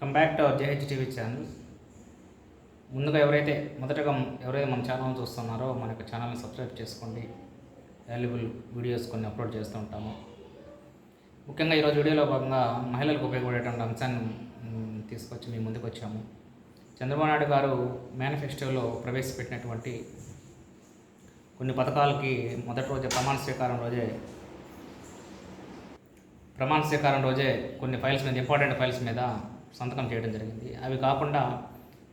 Come back to our JH TV channel ముందుగా ఎవరైతే మొదటగా ఎవరైతే మన ఛానల్ చూస్తున్నారో మన యొక్క ఛానల్ని సబ్స్క్రైబ్ చేసుకోండి. వాల్యుబుల్ వీడియోస్ కొన్ని అప్లోడ్ చేస్తూ ఉంటాము. ముఖ్యంగా ఈరోజు వీడియోలో భాగంగా మహిళలకు ఉపయోగపడేటువంటి అంశాన్ని తీసుకొచ్చి మేము ముందుకు వచ్చాము. చంద్రబాబు నాయుడు గారు మేనిఫెస్టోలో ప్రవేశపెట్టినటువంటి కొన్ని పథకాలకి మొదటి రోజే ప్రమాణ స్వీకారం రోజే ప్రమాణ స్వీకారం రోజే కొన్ని ఫైల్స్ మీద ఇంపార్టెంట్ ఫైల్స్ మీద సంతకం చేయడం జరిగింది. అవి కాకుండా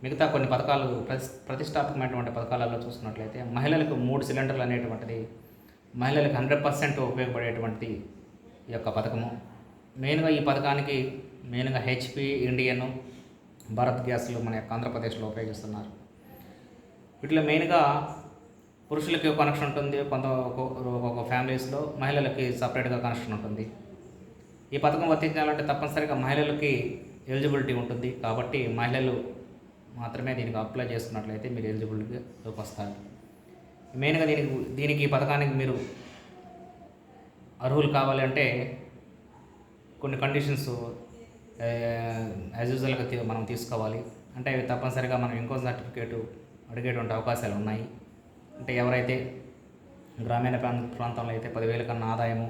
మిగతా కొన్ని పథకాలు ప్రతి ప్రతిష్టాత్మకమైనటువంటి పథకాలలో చూసుకున్నట్లయితే మహిళలకు మూడు సిలిండర్లు అనేటువంటిది మహిళలకు హండ్రెడ్ పర్సెంట్ ఉపయోగపడేటువంటి ఈ యొక్క పథకము. మెయిన్గా ఈ పథకానికి మెయిన్గా హెచ్పి ఇండియన్ భారత్ గ్యాస్లు మన యొక్క ఆంధ్రప్రదేశ్లో ఉపయోగిస్తున్నారు. వీటిలో మెయిన్గా పురుషులకి కనెక్షన్ ఉంటుంది కొంత ఒక్కొక్క ఫ్యామిలీస్లో మహిళలకి సపరేట్గా కనెక్షన్ ఉంటుంది. ఈ పథకం వర్తించాలంటే తప్పనిసరిగా మహిళలకి ఎలిజిబిలిటీ ఉంటుంది. కాబట్టి మహిళలు మాత్రమే దీనికి అప్లై చేసుకున్నట్లయితే మీరు ఎలిజిబిలిటీలోకి వస్తారు. మెయిన్గా దీనికి దీనికి ఈ పథకానికి మీరు అర్హులు కావాలి అంటే కొన్ని కండిషన్స్ యాజ్ యూజువల్గా మనం తీసుకోవాలి. అంటే అవి తప్పనిసరిగా మనం ఇంకో సర్టిఫికేటు అడిగేటువంటి అవకాశాలు ఉన్నాయి. అంటే ఎవరైతే గ్రామీణ ప్రాంత ప్రాంతంలో అయితే పదివేల కన్నా ఆదాయము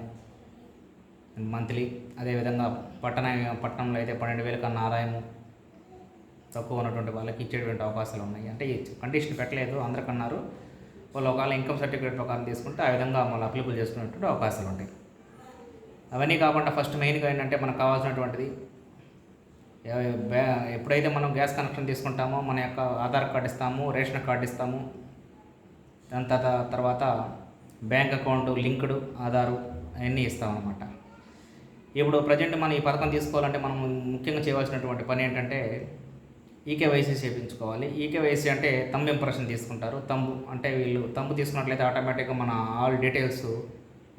మంత్లీ అదేవిధంగా పట్టణ పట్టణంలో అయితే పన్నెండు వేల కన్నా ఆదాయము తక్కువ ఉన్నటువంటి వాళ్ళకి ఇచ్చేటువంటి అవకాశాలు ఉన్నాయి. అంటే కండిషన్ పెట్టలేదు అందరికన్నారు వాళ్ళు ఒకవేళ ఇన్కమ్ సర్టిఫికేట్ ప్రకారం తీసుకుంటే ఆ విధంగా మళ్ళీ అప్లికబుల్ చేసుకునేటువంటి అవకాశాలు ఉంటాయి. అవన్నీ కాకుండా ఫస్ట్ మెయిన్గా ఏంటంటే మనకు కావాల్సినటువంటిది ఎప్పుడైతే మనం గ్యాస్ కనెక్షన్ తీసుకుంటామో మన యొక్క ఆధార్ కార్డు ఇస్తాము రేషన్ కార్డు ఇస్తాము దాని తర్వాత తర్వాత బ్యాంక్ అకౌంట్ లింక్డ్ ఆధారు అవన్నీ ఇస్తామన్నమాట. ఇప్పుడు ప్రజెంట్ మనం ఈ పథకం తీసుకోవాలంటే మనం ముఖ్యంగా చేయవలసినటువంటి పని ఏంటంటే ఈకేవైసీ చేయించుకోవాలి. ఈకేవైసీ అంటే తంబు ఇంప్రెషన్ తీసుకుంటారు. తంబు అంటే వీళ్ళు తంబు తీసుకున్నట్లయితే ఆటోమేటిక్గా మన ఆల్ డీటెయిల్స్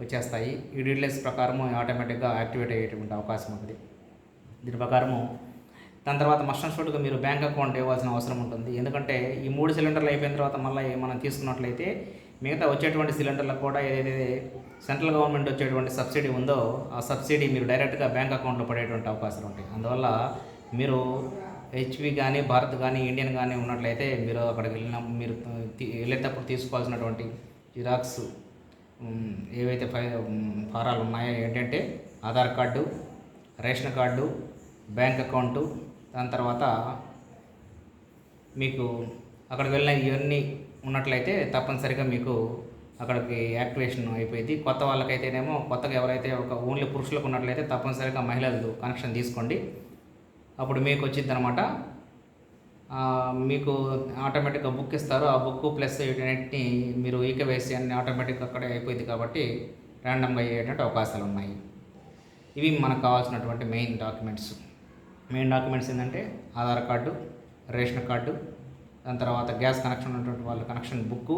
వచ్చేస్తాయి. ఈ డీటెయిల్స్ ప్రకారము ఆటోమేటిక్గా యాక్టివేట్ అయ్యేటువంటి అవకాశం ఉంది దీని ప్రకారము దాని తర్వాత మస్టన్ షూట్గా మీరు బ్యాంక్ అకౌంట్ ఇవ్వాల్సిన అవసరం ఉంటుంది. ఎందుకంటే ఈ మూడు సిలిండర్లు అయిపోయిన తర్వాత మళ్ళీ మనం తీసుకున్నట్లయితే మిగతా వచ్చేటువంటి సిలిండర్లకు కూడా ఏదైతే సెంట్రల్ గవర్నమెంట్ వచ్చేటువంటి సబ్సిడీ ఉందో ఆ సబ్సిడీ మీరు డైరెక్ట్గా బ్యాంక్ అకౌంట్లో పడేటువంటి అవకాశాలు ఉంటాయి. అందువల్ల మీరు హెచ్పి కానీ భారత్ కానీ ఇండియన్ కానీ ఉన్నట్లయితే మీరు అక్కడికి వెళ్ళిన మీరు వెళ్ళేటప్పుడు తీసుకోవాల్సినటువంటి జిరాక్స్ ఏవైతే ఫారాలు ఉన్నాయో ఏంటంటే Aadhaar card ration card bank account దాని తర్వాత మీకు అక్కడికి వెళ్ళిన ఇవన్నీ ఉన్నట్లయితే తప్పనిసరిగా మీకు అక్కడికి యాక్టివేషన్ అయిపోయింది. కొత్త వాళ్ళకైతేనేమో కొత్తగా ఎవరైతే ఒక ఓన్లీ పురుషులకు ఉన్నట్లయితే తప్పనిసరిగా మహిళలు కనెక్షన్ తీసుకోండి. అప్పుడు మీకు వచ్చింది అనమాట మీకు ఆటోమేటిక్గా బుక్ ఇస్తారు. ఆ బుక్ ప్లస్ వీటన్నిటిని మీరు ఈకవేసి అన్ని ఆటోమేటిక్గా అక్కడే అయిపోయింది కాబట్టి ర్యాండమ్గా అయ్యేటువంటి అవకాశాలు ఉన్నాయి. ఇవి మనకు కావాల్సినటువంటి మెయిన్ డాక్యుమెంట్స్ మెయిన్ డాక్యుమెంట్స్ ఏంటంటే ఆధార్ కార్డు రేషన్ కార్డు దాని తర్వాత గ్యాస్ కనెక్షన్ ఉన్నటువంటి వాళ్ళ కనెక్షన్ బుక్కు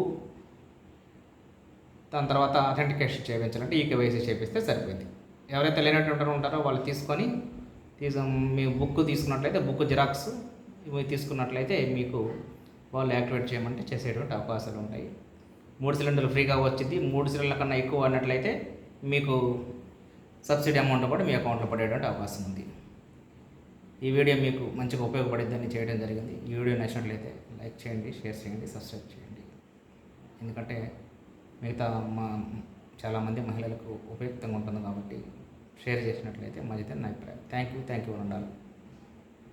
దాని తర్వాత అథెంటికేషన్ చేయించాలంటే ఈకేవైసీ చేపిస్తే సరిపోయింది. ఎవరైతే లేనటువంటి ఉంటారో వాళ్ళు తీసుకొని తీసు మీ బుక్ తీసుకున్నట్లయితే బుక్ జిరాక్స్ ఇవి తీసుకున్నట్లయితే మీకు వాళ్ళు యాక్టివేట్ చేయమంటే చేసేటువంటి అవకాశాలు ఉంటాయి. మూడు సిలిండర్లు ఫ్రీగా వచ్చింది. మూడు సిలిండర్ల కన్నా ఎక్కువ అన్నట్లయితే మీకు సబ్సిడీ అమౌంట్ కూడా మీ అకౌంట్లో పడేటువంటి అవకాశం ఉంది. ఈ వీడియో మీకు మంచిగా ఉపయోగపడిద్దని చేయడం జరిగింది. ఈ వీడియో నచ్చినట్లయితే లైక్ చేయండి షేర్ చేయండి సబ్స్క్రైబ్ చేయండి. ఎందుకంటే మిగతా మా చాలామంది మహిళలకు ఉపయుక్తంగా ఉంటుంది కాబట్టి షేర్ చేసినట్లయితే మంచిదని నా అభిప్రాయం. థ్యాంక్ యూ థ్యాంక్ యూ ఉండాలి